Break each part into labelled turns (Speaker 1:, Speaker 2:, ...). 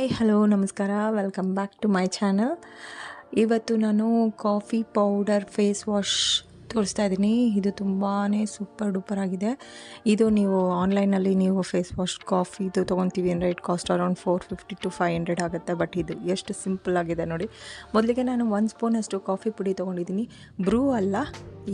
Speaker 1: Hi hello ನಮಸ್ಕಾರ. Welcome back to my channel ಇವತ್ತು ನಾನು ಕಾಫಿ ಪೌಡರ್ ಫೇಸ್ ವಾಶ್ ತೋರಿಸ್ತಾ ಇದ್ದೀನಿ. ಇದು ತುಂಬಾ ಸೂಪರ್ ಡೂಪರ್ ಆಗಿದೆ. ಇದು ನೀವು ಆನ್ಲೈನಲ್ಲಿ ನೀವು ಫೇಸ್ ವಾಶ್ ಕಾಫಿ ಇದು ತೊಗೊತೀವಿ ಅಂದರೆ it cost around four fifty to five hundred ಆಗುತ್ತೆ. ಬಟ್ ಇದು ಎಷ್ಟು ಸಿಂಪಲ್ ಆಗಿದೆ ನೋಡಿ. ಮೊದಲಿಗೆ ನಾನು ಒಂದು ಸ್ಪೂನಷ್ಟು ಕಾಫಿ ಪುಡಿ ತೊಗೊಂಡಿದ್ದೀನಿ. ಬ್ರೂ ಅಲ್ಲ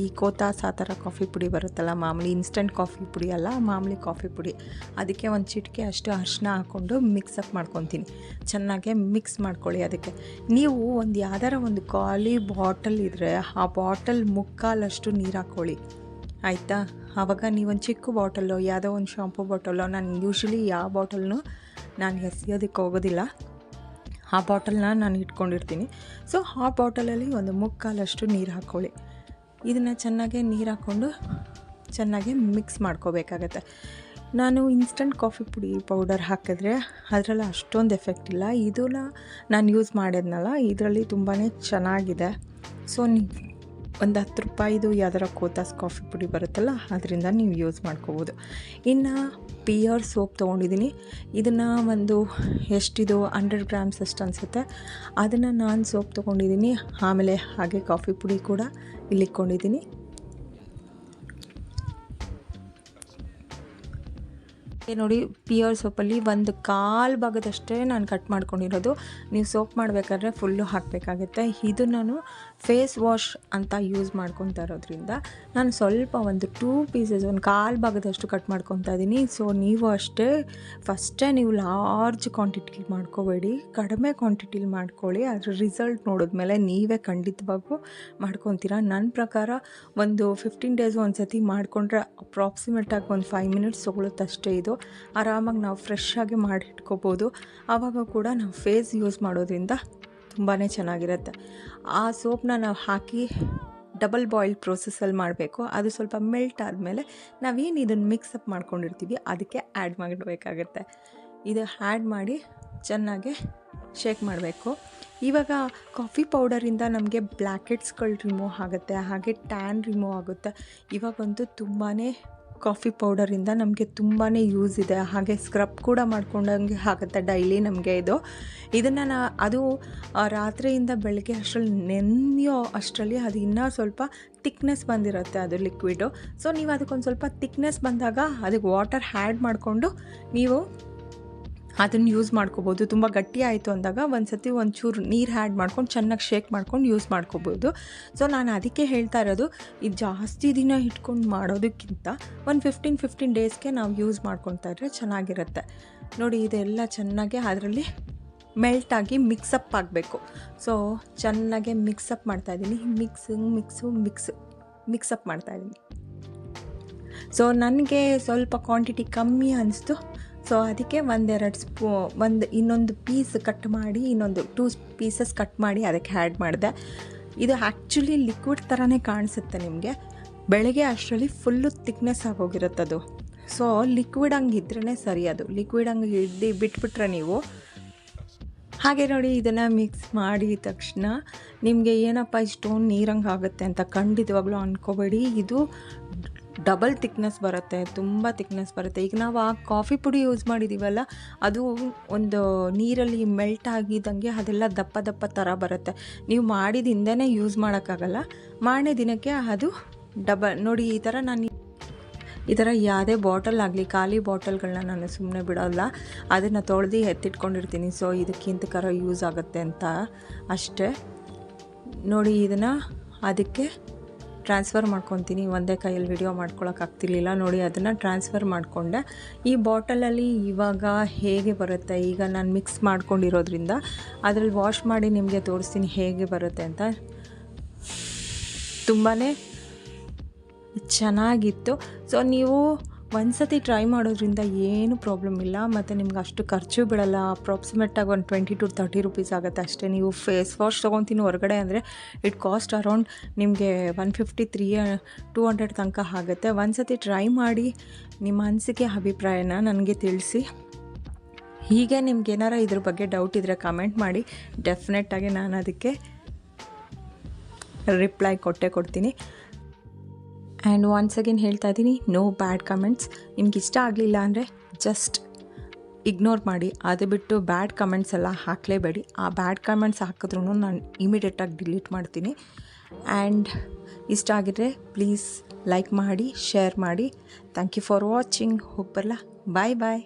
Speaker 1: ಈ ಕೋತಾಸ್ ಆ ಥರ ಕಾಫಿ ಪುಡಿ ಬರುತ್ತಲ್ಲ, ಮಾಮೂಲಿ ಇನ್ಸ್ಟಂಟ್ ಕಾಫಿ ಪುಡಿ ಅಲ್ಲ, ಮಾಮೂಲಿ ಕಾಫಿ ಪುಡಿ. ಅದಕ್ಕೆ ಒಂದು ಚಿಟಿಕೆ ಅಷ್ಟು ಅರಿಶಿನ ಹಾಕ್ಕೊಂಡು ಮಿಕ್ಸಪ್ ಮಾಡ್ಕೊತೀನಿ. ಚೆನ್ನಾಗೆ ಮಿಕ್ಸ್ ಮಾಡ್ಕೊಳ್ಳಿ ಅದಕ್ಕೆ. ನೀವು ಒಂದು ಯಾವ್ದಾರ ಒಂದು ಖಾಲಿ ಬಾಟಲ್ ಇದ್ದರೆ ಆ ಬಾಟಲ್ ಮುಕ್ಕಾಲಷ್ಟು ನೀರು ಹಾಕ್ಕೊಳ್ಳಿ. ಆಯಿತಾ? ಆವಾಗ ನೀವೊಂದು ಚಿಕ್ಕ ಬಾಟಲ್ಲೋ ಯಾವುದೋ ಒಂದು ಶಾಂಪು ಬಾಟಲ್ಲೋ ನಾನು ಯೂಶ್ವಲಿ ಯಾವ ಬಾಟಲ್ನು ನಾನು ಎಸೆಯೋದಕ್ಕೆ ಹೋಗೋದಿಲ್ಲ. ಆ ಬಾಟಲ್ನ ನಾನು ಇಟ್ಕೊಂಡಿರ್ತೀನಿ. ಸೊ ಆ ಬಾಟಲಲ್ಲಿ ಒಂದು ಮುಕ್ಕಾಲಷ್ಟು ನೀರು ಹಾಕ್ಕೊಳ್ಳಿ. ಇದನ್ನು ಚೆನ್ನಾಗಿ ನೀರು ಹಾಕ್ಕೊಂಡು ಚೆನ್ನಾಗಿ ಮಿಕ್ಸ್ ಮಾಡ್ಕೋಬೇಕಾಗತ್ತೆ. ನಾನು ಇನ್ಸ್ಟಂಟ್ ಕಾಫಿ ಪುಡಿ ಪೌಡರ್ ಹಾಕಿದ್ರೆ ಅದರಲ್ಲಿ ಅಷ್ಟೊಂದು ಎಫೆಕ್ಟ್ ಇಲ್ಲ. ಇದನ್ನ ನಾನು ಯೂಸ್ ಮಾಡಿದ್ನಲ್ಲ, ಇದರಲ್ಲಿ ತುಂಬಾ ಚೆನ್ನಾಗಿದೆ. ಸೊ ನೀವು ಒಂದು ಹತ್ತು ರೂಪಾಯಿದು ಯಾವ್ದಾರ ಕೋತಾಸ್ ಕಾಫಿ ಪುಡಿ ಬರುತ್ತಲ್ಲ, ಅದರಿಂದ ನೀವು ಯೂಸ್ ಮಾಡ್ಕೋಬೋದು. ಇನ್ನು ಪಿಯರ್ ಸೋಪ್ ತೊಗೊಂಡಿದ್ದೀನಿ ಇದನ್ನು ಒಂದು ಎಷ್ಟಿದು ಹಂಡ್ರೆಡ್ ಗ್ರಾಮ್ಸ್ ಅಷ್ಟು ಅನಿಸುತ್ತೆ. ಅದನ್ನು ನಾನು ಸೋಪ್ ತೊಗೊಂಡಿದ್ದೀನಿ ಆಮೇಲೆ ಹಾಗೆ ಕಾಫಿ ಪುಡಿ ಕೂಡ ಇಲ್ಲಿ ಇಟ್ಕೊಂಡಿದ್ದೀನಿ ನೋಡಿ ಪಿಯರ್ ಸೋಪಲ್ಲಿ ಒಂದು ಕಾಲು ಭಾಗದಷ್ಟೇ ನಾನು ಕಟ್ ಮಾಡ್ಕೊಂಡಿರೋದು. ನೀವು ಸೋಪ್ ಮಾಡಬೇಕಾದ್ರೆ ಫುಲ್ಲು ಹಾಕಬೇಕಾಗುತ್ತೆ. ಇದು ನಾನು ಫೇಸ್ ವಾಶ್ ಅಂತ ಯೂಸ್ ಮಾಡ್ಕೊತಾ ಇರೋದ್ರಿಂದ ನಾನು ಸ್ವಲ್ಪ ಒಂದು ಟೂ ಪೀಸಸ್ ಒಂದು ಕಾಲು ಭಾಗದಷ್ಟು ಕಟ್ ಮಾಡ್ಕೊತಾ ಇದ್ದೀನಿ. ಸೊ ನೀವು ಅಷ್ಟೇ ಫಸ್ಟೇ ನೀವು ಲಾರ್ಜ್ ಕ್ವಾಂಟಿಟಿ ಮಾಡ್ಕೋಬೇಡಿ. ಕಡಿಮೆ ಕ್ವಾಂಟಿಟಿಲಿ ಮಾಡ್ಕೊಳ್ಳಿ. ಅದ್ರ ರಿಸಲ್ಟ್ ನೋಡಿದ್ಮೇಲೆ ನೀವೇ ಖಂಡಿತವಾಗೂ ಮಾಡ್ಕೊತೀರಾ. ನನ್ನ ಪ್ರಕಾರ ಒಂದು ಫಿಫ್ಟೀನ್ ಡೇಸ್ ಒಂದು ಸತಿ ಮಾಡಿಕೊಂಡ್ರೆ ಅಪ್ರಾಕ್ಸಿಮೇಟಾಗಿ ಒಂದು ಫೈವ್ ಮಿನಿಟ್ಸ್ ತೊಗೊಳುತ್ತಷ್ಟೇ ಇದು. ಆರಾಮಾಗಿ ನಾವು ಫ್ರೆಶ್ ಆಗಿ ಮಾಡಿ ಇಟ್ಕೋಬೋದು. ಆವಾಗ ಕೂಡ ನಾವು ಫೇಸ್ ಯೂಸ್ ಮಾಡೋದ್ರಿಂದ ತುಂಬಾ ಚೆನ್ನಾಗಿರುತ್ತೆ. ಆ ಸೋಪ್ನ ನಾವು ಹಾಕಿ ಡಬಲ್ ಬಾಯ್ಲ್ ಪ್ರೋಸೆಸ್ಸಲ್ಲಿ ಮಾಡಬೇಕು. ಅದು ಸ್ವಲ್ಪ ಮೆಲ್ಟ್ ಆದಮೇಲೆ ನಾವೇನು ಇದನ್ನು ಮಿಕ್ಸಪ್ ಮಾಡ್ಕೊಂಡಿರ್ತೀವಿ, ಅದಕ್ಕೆ ಆ್ಯಡ್ ಮಾಡಬೇಕಾಗತ್ತೆ. ಇದು ಆ್ಯಡ್ ಮಾಡಿ ಚೆನ್ನಾಗಿ ಶೇಕ್ ಮಾಡಬೇಕು. ಇವಾಗ ಕಾಫಿ ಪೌಡರಿಂದ ನಮಗೆ ಬ್ಲ್ಯಾಕೆಟ್ಸ್ಗಳು ರಿಮೂವ್ ಆಗುತ್ತೆ, ಹಾಗೆ ಟ್ಯಾನ್ ರಿಮೂವ್ ಆಗುತ್ತೆ. ಇವಾಗಂತೂ ತುಂಬಾ ಕಾಫಿ ಪೌಡರಿಂದ ನಮಗೆ ತುಂಬಾ ಯೂಸ್ ಇದೆ. ಹಾಗೆ ಸ್ಕ್ರಬ್ ಕೂಡ ಮಾಡ್ಕೊಂಡಂಗೆ ಆಗುತ್ತೆ ಡೈಲಿ ನಮಗೆ ಇದು. ಇದನ್ನು ನಾ, ಅದು ರಾತ್ರಿಯಿಂದ ಬೆಳಗ್ಗೆ ಅಷ್ಟರಲ್ಲಿ ನೆನೆಯೋ ಅಷ್ಟರಲ್ಲಿ ಅದು ಇನ್ನೂ ಸ್ವಲ್ಪ ತಿಕ್ನೆಸ್ ಬಂದಿರುತ್ತೆ ಅದು ಲಿಕ್ವಿಡು. ಸೊ, ನೀವು ಅದಕ್ಕೊಂದು ಸ್ವಲ್ಪ ತಿಕ್ನೆಸ್ ಬಂದಾಗ ಅದಕ್ಕೆ ವಾಟರ್ ಹ್ಯಾಡ್ ಮಾಡಿಕೊಂಡು ನೀವು ಅದನ್ನು ಯೂಸ್ ಮಾಡ್ಕೋಬೋದು. ತುಂಬ ಗಟ್ಟಿ ಆಯಿತು ಅಂದಾಗ ಒಂದು ಸತಿ ಒಂಚೂರು ನೀರು ಹ್ಯಾಡ್ ಮಾಡ್ಕೊಂಡು ಚೆನ್ನಾಗಿ ಶೇಕ್ ಮಾಡ್ಕೊಂಡು ಯೂಸ್ ಮಾಡ್ಕೋಬೋದು. ಸೊ ನಾನು ಅದಕ್ಕೆ ಹೇಳ್ತಾ ಇರೋದು, ಇದು ಜಾಸ್ತಿ ದಿನ ಇಟ್ಕೊಂಡು ಮಾಡೋದಕ್ಕಿಂತ ಒಂದು ಫಿಫ್ಟೀನ್ ಫಿಫ್ಟೀನ್ ಡೇಸ್ಗೆ ನಾವು ಯೂಸ್ ಮಾಡ್ಕೊತಾ ಇದ್ರೆ ಚೆನ್ನಾಗಿರುತ್ತೆ. ನೋಡಿ, ಇದೆಲ್ಲ ಚೆನ್ನಾಗಿ ಅದರಲ್ಲಿ ಮೆಲ್ಟಾಗಿ ಮಿಕ್ಸಪ್ ಆಗಬೇಕು. ಸೊ ಚೆನ್ನಾಗೆ ಮಿಕ್ಸಪ್ ಮಾಡ್ತಾಯಿದ್ದೀನಿ mix mix mix mix up ಮಾಡ್ತಾಯಿದ್ದೀನಿ ಸೊ ನನಗೆ ಸ್ವಲ್ಪ ಕ್ವಾಂಟಿಟಿ ಕಮ್ಮಿ ಅನಿಸ್ತು. ಸೊ ಅದಕ್ಕೆ ಒಂದೆರಡು ಸ್ಪೂ ಒಂದು ಇನ್ನೊಂದು ಪೀಸ್ ಕಟ್ ಮಾಡಿ, ಇನ್ನೊಂದು ಟೂ ಪೀಸಸ್ ಕಟ್ ಮಾಡಿ ಅದಕ್ಕೆ ಆ್ಯಡ್ ಮಾಡಿದೆ. ಇದು ಆ್ಯಕ್ಚುಲಿ ಲಿಕ್ವಿಡ್ ಥರನೇ ಕಾಣಿಸುತ್ತೆ ನಿಮಗೆ. ಬೆಳಗ್ಗೆ ಅಷ್ಟರಲ್ಲಿ ಫುಲ್ಲು ತಿಕ್ನೆಸ್ ಅದು. ಸೊ ಲಿಕ್ವಿಡ್ ಹಂಗೆ ಇದ್ರೇ ಸರಿ ಅದು. ಲಿಕ್ವಿಡ್ ಹಂಗೆ ಹಿಡ್ದು ಬಿಟ್ಬಿಟ್ರೆ ನೀವು. ಹಾಗೆ ನೋಡಿ ಇದನ್ನು ಮಿಕ್ಸ್ ಮಾಡಿದ ತಕ್ಷಣ ನಿಮಗೆ ಏನಪ್ಪ ಇಷ್ಟೊಂದು ನೀರಂಗೆ ಆಗುತ್ತೆ ಅಂತ ಖಂಡಿತವಾಗ್ಲೂ ಅಂದ್ಕೋಬೇಡಿ ಇದು ಡಬಲ್ ತಿಕ್ನೆಸ್ ಬರುತ್ತೆ, ತುಂಬ ತಿಕ್ನೆಸ್ ಬರುತ್ತೆ. ಈಗ ನಾವು ಆ ಕಾಫಿ ಪುಡಿ ಯೂಸ್ ಮಾಡಿದ್ದೀವಲ್ಲ ಅದು ಒಂದು ನೀರಲ್ಲಿ ಮೆಲ್ಟ್ ಆಗಿದ್ದಂಗೆ ಅದೆಲ್ಲ ದಪ್ಪ ದಪ್ಪ ಥರ ಬರುತ್ತೆ. ನೀವು ಮಾಡಿದ ಹಿಂದೆನೇ ಯೂಸ್ ಮಾಡೋಕ್ಕಾಗಲ್ಲ ಮಾರನೇ ದಿನಕ್ಕೆ ಅದು ಡಬಲ್, ನೋಡಿ ಈ ಥರ ನಾನು ಈ ಥರ ಯಾವುದೇ ಬಾಟಲ್ ಆಗಲಿ, ಖಾಲಿ ಬಾಟಲ್ಗಳನ್ನ ನಾನು ಸುಮ್ಮನೆ ಬಿಡೋಲ್ಲ, ಅದನ್ನು ತೊಳೆದು ಎತ್ತಿಟ್ಕೊಂಡಿರ್ತೀನಿ. ಸೊ ಇದಕ್ಕಿಂತ ಕರ ಯೂಸ್ ಆಗುತ್ತೆ ಅಂತ ಅಷ್ಟೇ. ನೋಡಿ, ಇದನ್ನು ಅದಕ್ಕೆ ಟ್ರಾನ್ಸ್ಫರ್ ಮಾಡ್ಕೊತೀನಿ, ಒಂದೇ ಕೈಯಲ್ಲಿ ವಿಡಿಯೋ ಮಾಡ್ಕೊಳಕ್ಕಾಗ್ತಿರ್ಲಿಲ್ಲ ನೋಡಿ, ಅದನ್ನು ಟ್ರಾನ್ಸ್ಫರ್ ಮಾಡಿಕೊಂಡೆ. ಈ ಬಾಟಲಲ್ಲಿ ಇವಾಗ ಹೇಗೆ ಬರುತ್ತೆ? ಈಗ ನಾನು ಮಿಕ್ಸ್ ಮಾಡ್ಕೊಂಡಿರೋದ್ರಿಂದ ಅದರಲ್ಲಿ ವಾಶ್ ಮಾಡಿ ನಿಮಗೆ ತೋರಿಸ್ತೀನಿ ಹೇಗೆ ಬರುತ್ತೆ ಅಂತ. ತುಂಬಾ ಚೆನ್ನಾಗಿತ್ತು. ಸೊ ನೀವು ಒಂದ್ಸತಿ ಟ್ರೈ ಮಾಡೋದ್ರಿಂದ ಏನು ಪ್ರಾಬ್ಲಮ್ ಇಲ್ಲ, ಮತ್ತು ನಿಮ್ಗೆ ಅಷ್ಟು ಖರ್ಚು ಬೀಳಲ್ಲ ಅಪ್ರಾಕ್ಸಿಮೇಟಾಗಿ ಒಂದು ಟ್ವೆಂಟಿ ಟು ತರ್ಟಿ ರುಪೀಸ್ ಆಗುತ್ತೆ ಅಷ್ಟೇ. ನೀವು ಫೇಸ್ ವಾಶ್ ತೊಗೊತೀನಿ ಹೊರಗಡೆ ಅಂದರೆ ಇಟ್ ಕಾಸ್ಟ್ ಅರೌಂಡ್ ನಿಮಗೆ one fifty three two hundred ತನಕ ಆಗುತ್ತೆ. ಒಂದ್ಸತಿ ಟ್ರೈ ಮಾಡಿ ನಿಮ್ಮ ಅನಿಸಿಕೆ ಅಭಿಪ್ರಾಯನ ನನಗೆ ತಿಳಿಸಿ. ಹೀಗೆ ನಿಮ್ಗೆ ಏನಾರ ಇದ್ರ ಬಗ್ಗೆ ಡೌಟ್ ಇದ್ದರೆ ಕಮೆಂಟ್ ಮಾಡಿ. ಡೆಫಿನೆಟ್ಟಾಗಿ ನಾನು ಅದಕ್ಕೆ ರಿಪ್ಲೈ ಕೊಟ್ಟೆ ಕೊಡ್ತೀನಿ. ಆ್ಯಂಡ್ ಒನ್ಸ್ ಅಗೇನ್ ಹೇಳ್ತಾ ಇದ್ದೀನಿ ನೋ ಬ್ಯಾಡ್ ಕಮೆಂಟ್ಸ್ ನಿಮ್ಗೆ ಇಷ್ಟ ಆಗಲಿಲ್ಲ ಅಂದರೆ ಜಸ್ಟ್ ಇಗ್ನೋರ್ ಮಾಡಿ. ಅದು ಬಿಟ್ಟು ಬ್ಯಾಡ್ ಕಮೆಂಟ್ಸ್ ಎಲ್ಲ ಹಾಕಲೇಬೇಡಿ. ಆ ಬ್ಯಾಡ್ ಕಮೆಂಟ್ಸ್ ಹಾಕಿದ್ರೂ ನಾನು ಇಮಿಡಿಯೇಟಾಗಿ ಡಿಲೀಟ್ ಮಾಡ್ತೀನಿ. ಆ್ಯಂಡ್ ಇಷ್ಟ ಆಗಿದ್ರೆ ಪ್ಲೀಸ್ ಲೈಕ್ ಮಾಡಿ ಶೇರ್ ಮಾಡಿ. ಥ್ಯಾಂಕ್ ಯು ಫಾರ್ ವಾಚಿಂಗ್ ಹೋಗಿ ಬರಲ್ಲ ಬಾಯ್ ಬಾಯ್